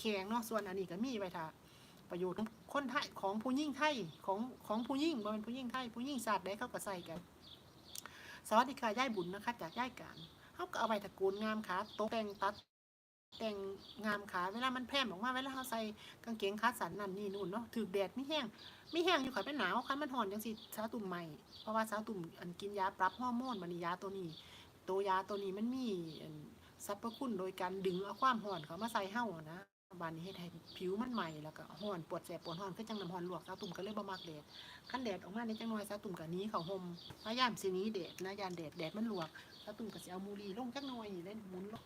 แข็งเนาะส่วนอันนี้ก็มีไว้ท่าประโยชน์คนไทยของผู้ยิ่งไทยของของผู้ยิ่งบ่เป็นผู้ยิ่งไทยผู้ยิ่งศาสตร์ได้เขาก็ใส่กันสวัสดีค่ะย่ายบุญนะคะจากย่ายการเขาก็เอาไปตะกูลงามขาตกแต่งตัดแต่งงามขาเวลามันแพร่มออกมาเวลาเขาใส่กางเกงขาสั้นนั่นนี่นู่นเนาะถือแดดไม่แห้งไม่แห้งอยู่ค่ะเป็นหนาวคันมันห่อนจังสิสาตุ่มใหม่เพราะว่าสาตุ่มอันกินยาปรับฮอร์โมนมันมียาตัวนี้ ตัวยาตัวนี้มันมีอันสรรพคุณโดยการดึงเอาความห่อนเขามาใส่เห่านะ บานนี้เฮ็ดให้ผิวมันใหม่แล้วก็ห่อนปวดแสบปวดห่อนคือจังน้ำห่อนลวกสาวตุ่มก็เลยบ่มักแดดคันแดดออกมาในจังน้อยสาวตุ่มก็หนี้เขาห่มพยายามสินี้แดดนะยานแดดแดดมันลวกสาวตุ่มก็สิเอามูรีลงจังหน่อยเล่นหมุนลง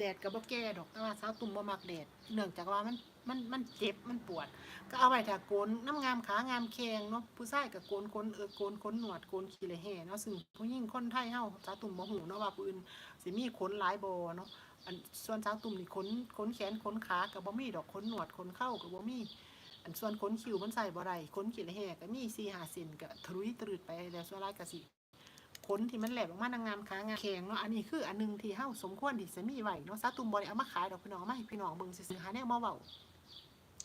แดดกับบ่แก่ดอกแต่ว่าสาวตุ่มบ่มักแดด เนื่องจากว่ามันมันมันเจ็บมันปวด ก็เอาไว้ถ้าโกนน้ำงามขางามแขงเนาะผู้ชายก็โกนขนเออโกนขนหนวดโกนขี้เหร่แห่เนาะซึ่งผู้หญิงคนไทยเฮาสาวตุ่มบ่ฮู้เนาะว่าผู้อื่นสิมีขนหลายบ่เนาะอันส่วนสาวตุ่มนี่ขนขนแขนขนขาก็บ่มีดอกขนหนวดขนเข้าก็บ่มีอันส่วนขนคิ้วมันใส่บ่ได้ขนขี้เหร่แห่ก็มี4-5เซนก็ทะลุยตรึดไปแล้วส่วนหลายก็สิ ขนที่มันแหลมออกมานางงามขางามแข็งเนาะอันนี้คืออันหนึงที่เฮาสมควรที่จะมีไว้เนาะซาตุมบ่ได้เอามาขายดอกพี่น้องมาให้พี่น้องเบิ่งซื่อหาแนวมาเว้า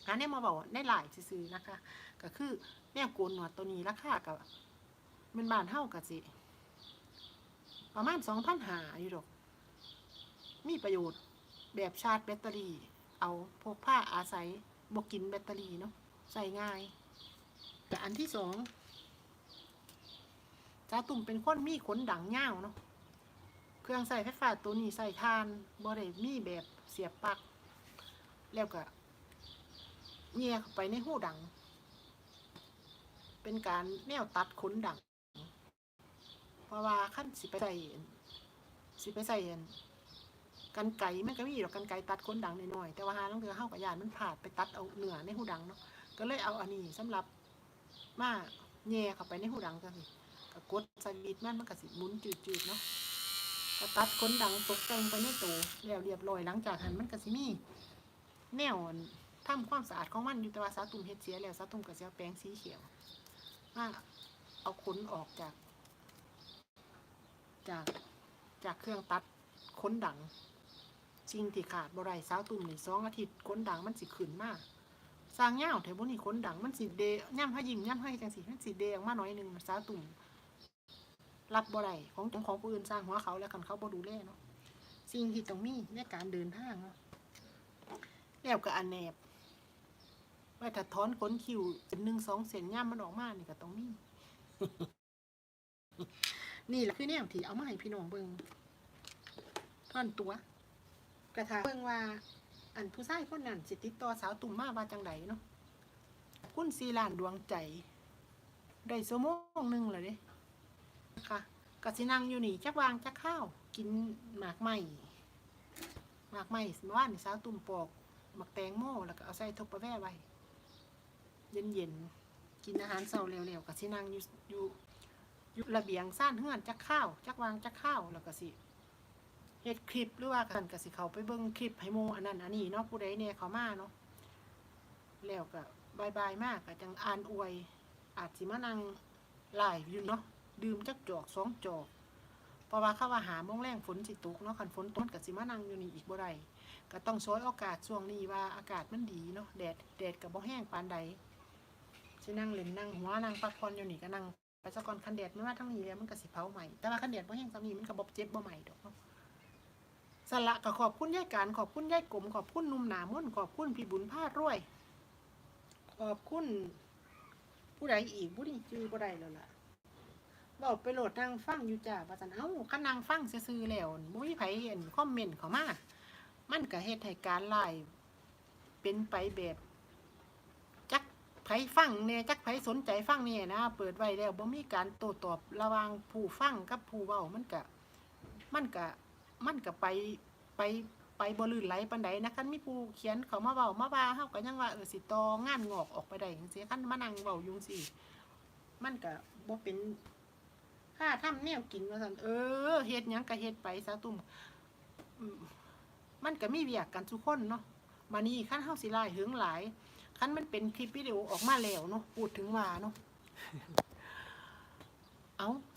หาแนวมาเว้าในหลายซื่อนะคะ ก็คือแนวโกนหนวดตัวนี้ราคาก็แมันบานเฮาก็สิประมาณ2,500อยู่ดอก มีประโยชน์แบบชาร์จแบตเตอรี่ เอาพกผ้าอาศัยบ่กินแบตเตอรี่เนาะใส่ง่าย แต่อันที่สองาตุ่มเป็นคนมีขนดังเง่าเนาะเครื่องใส่ไฟฟ้าตัวนี้ใส่ทานบ่ได้มีแบบเสียบปลั๊กแล้วก็เงียเข้าไปในหูดัง เป็นการแนวตัดขนดัง เพราะว่าขั้นสิไปใส่อันสิไปใส่อันกันไก่มันก็มีดอกกันไก่ตัดขนดังน้อยๆแต่ว่าหาลังเถือเฮากับยานมันผาดไปตัดเอาเหนือในหูดังเนาะก็เลยเอาอันนี้สำหรับมาแย่เข้าไปในหูดังจังซี่ กดสวิตมันมันก็สิหมุนจืดๆเนาะก็ตัดขนดังตกแต่งไปในตัวแล้วเรียบร้อยหลังจากหันมันก็สิมีแนวอันทำความสะอาดของมันอยู่แต่ว่าสาตุ่มเฮ็ดเสียแล้วสาตุ่มก็สิเอาแปรงสีเขียวมาเอาขนออกจาก จากจากเครื่องตัดขนดังสิ่งที่ขาดบ่ได้สาวตุ่มนี่สองอาทิตย์ขนดังมันสิขึ้นมากสร้างเงาแถวบนนี่ขนดังมันสิเดย่ำให้ยิ้มย่ำให้จังสิมันสิเดออกมาหน่อยหนึงสาวตุ่ม รับบ่ได้ของของของผู้อื่นสร้างหัวเขาแล้วกันเขาบ่ดูแลเนาะสิ่งที่ต้องมีในการเดินทางเนาะแล้วก็อันแนบไว้ถ้าถอนขนคิ้วเป็นหนึ่งสองเส้นย่ามมันออกมานี่ก็ต้องมีนี่แหละคือแนวที่เอามาให้พี่น้องเบิ่งท่อนตัว กระทาเบิ่งว่า อันผู้ชายคนนั้นสิติดต่อสาวตุ่มมาว่าจังไดเนาะคุณซีลานดวงใจ ได้สมองหนึ่งเลยเด้ ค่ะกสินังอยู่นี่จักวางจักข้าวกินหมากไหมหมากไหมเมื่อวานนี่สาวตุ่มปอกหมักแตงโมแล้วก็เอาใส่ทบประแว่ไว้เย็นๆกินอาหารเช้าเร็วๆก็สินังอยู่อยู่อยู่ระเบียงซ่านเฮือนจักข้าวจักวางจักข้าวแล้วก็สิเฮ็ดคลิปหรือว่ากันก็สิเขาไปเบิ่งคลิปให้หมู่อันนั้นอันนี้เนาะผู้ใดเนี่ยเขามาเนาะแล้วก็บายบายมากก็จังอ่านอวย อาจสิมานั่งไลฟ์อยู่เนาะ ดื่มจักจอกสองจอกเพราะว่าเข้าวาหาโมงแรงฝนสิตกเนาะคันฝนตกก็สิมานั่งอยู่นี่อีกบ่ได้ก็ต้องซอยโอกาสช่วงนี้ว่าอากาศมันดีเนาะแดดแดดก็บ่แห้งปานใดสินั่งเล่นนั่งหัวนั่งพักผ่อนอยู่นี่ก็นั่งไปซะก่อนคันแดดไม่ว่าทั้งนี้แล้วมันก็สิเผาใหม่แต่ว่าคันแดดบ่แห้งซำนี้มันก็บ่เจ็บบ่ใหม่ดอกเนาะสละก็ขอบคุณยายการขอบคุณยายกลมขอบคุณหนุ่มหนามุ่นขอบคุณพี่บุญพาดรวย ขอบคุณผู้ใดอีกผู้นี้ชื่อบ่ได้แล้วล่ะ บอกไปโหลดนางฟังอยู่จ้าว่าซั่นเอ้าคันนางฟังซื่อแล้วบ่มีไผเห็นคอมเมนต์เขามา มันก็เฮ็ดให้การไลฟ์เป็นไปแบบจักไผฟังแหน่ยจักไผสนใจฟังแหน่ยนะ เปิดไว้แล้วบ่มีการโต้ตอบระว่างผู้ฟังกับผู้เว้ามันก็มันก็มันก็ไปไปไปบลื่นไหลปานใดนะคันมีผู้เขียนเขามาเว้ามาว่าเฮาก็ยังว่าเออสิตองานงอกออกไปได้จังซี่คันมานั่งเว้ายู่งซี่มันก็บ่เป็น ถ้าทำแนวกินว่าสันเออเฮ็ดหยังก็เฮ็ดไปซะตุ่มอืมมันก็มีเวียกกันทุกคนเนาะมานี่ขั้นเฮาสิไล่หึงหลายขั้นมันเป็นคลิปวิดีโอออกมาแล้วเนาะพูดถึงว่าเนาะเอา